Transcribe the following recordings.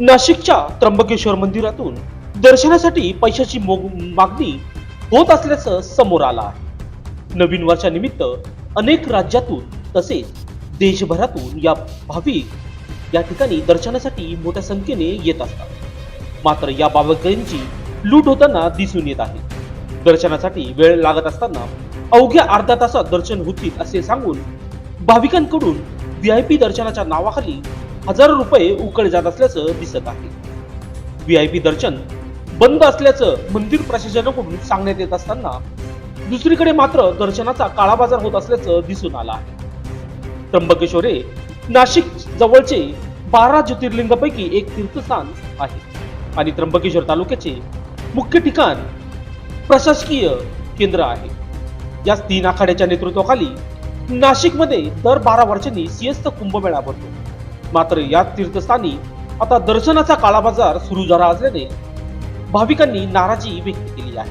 नाशिकच्या त्र्यंबकेश्वर मंदिरातून दर्शनासाठी पैशाची मोग- मागणी होत असल्याचं समोर आलं आहे. नवीन वर्षानिमित्त अनेक राज्यातून तसेच देशभरातून या भाविक या ठिकाणी दर्शनासाठी मोठ्या संख्येने येत असतात. मात्र या भाविकांची लूट होताना दिसून येत आहे. दर्शनासाठी वेळ लागत असताना अवघ्या अर्धा तासात दर्शन होतील असे सांगून भाविकांकडून व्ही आय पी दर्शनाच्या नावाखाली हजारो रुपये उकळ जात असल्याचं दिसत आहे. व्ही आय पी दर्शन बंद असल्याचं मंदिर प्रशासनाकडून सांगण्यात येत असताना दुसरीकडे मात्र दर्शनाचा काळाबाजार होत असल्याचं दिसून आलं आहे. त्र्यंबकेश्वर हे नाशिक जवळचे बारा ज्योतिर्लिंगापैकी एक तीर्थस्थान आहे आणि त्र्यंबकेश्वर तालुक्याचे मुख्य ठिकाण प्रशासकीय केंद्र आहे. याच तीन आखाड्याच्या नेतृत्वाखाली नाशिकमध्ये दर बारा वर्षांनी सिंहस्थ कुंभमेळा भरतो. मात्र या तीर्थस्थानी आता दर्शनाचा काळाबाजार सुरू झाला असल्याने भाविकांनी नाराजी व्यक्त केली आहे.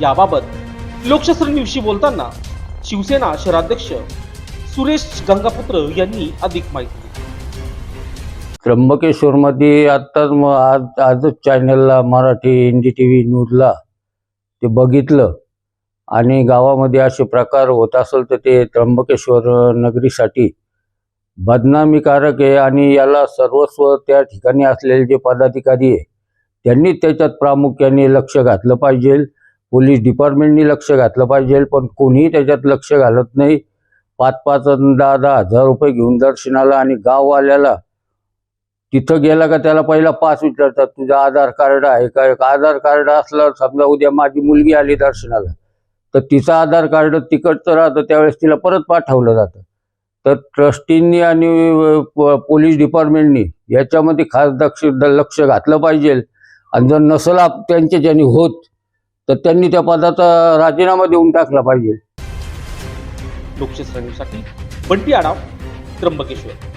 याबाबत लोकशास्त्र न्यूजशी बोलताना शिवसेना शहराध्यक्ष सुरेश गंगापुत्र यांनी अधिक माहिती दिली. त्र्यंबकेश्वरमध्ये आत्ताच मग आज आजच चॅनलला Marathi N D T V न्यूजला ते बघितलं आणि गावामध्ये असे प्रकार होत असेल तर ते त्र्यंबकेश्वर नगरीसाठी बदनामीकारक आहे आणि याला सर्वस्व त्या ठिकाणी असलेले जे पदाधिकारी आहे त्यांनी त्याच्यात प्रामुख्याने लक्ष घातलं पाहिजे. पोलीस डिपार्टमेंटनी लक्ष घातलं पाहिजे पण कोणीही त्याच्यात लक्ष घालत नाही. पाच पाच दहा दहा हजार रुपये घेऊन दर्शनाला आणि गाववाल्याला तिथं गेला का त्याला पहिला पास विचारतात तुझं आधार कार्ड आहे का? एक आधार कार्ड असलं समजा उद्या माझी मुलगी आली दर्शनाला तर तिचं आधार कार्ड तिकडचं राहतं त्यावेळेस तिला परत पाठवलं जातं. तर ट्रस्टींनी आणि पोलीस डिपार्टमेंटनी याच्यामध्ये खास दक्ष लक्ष घातलं पाहिजे. आणि जर नसल आप- त्यांच्या ज्यांनी होत तर त्यांनी त्या पदाचा राजीनामा देऊन टाकला पाहिजे. लोकशास्त्र बंटी आडाव त्र्यंबकेश्वर.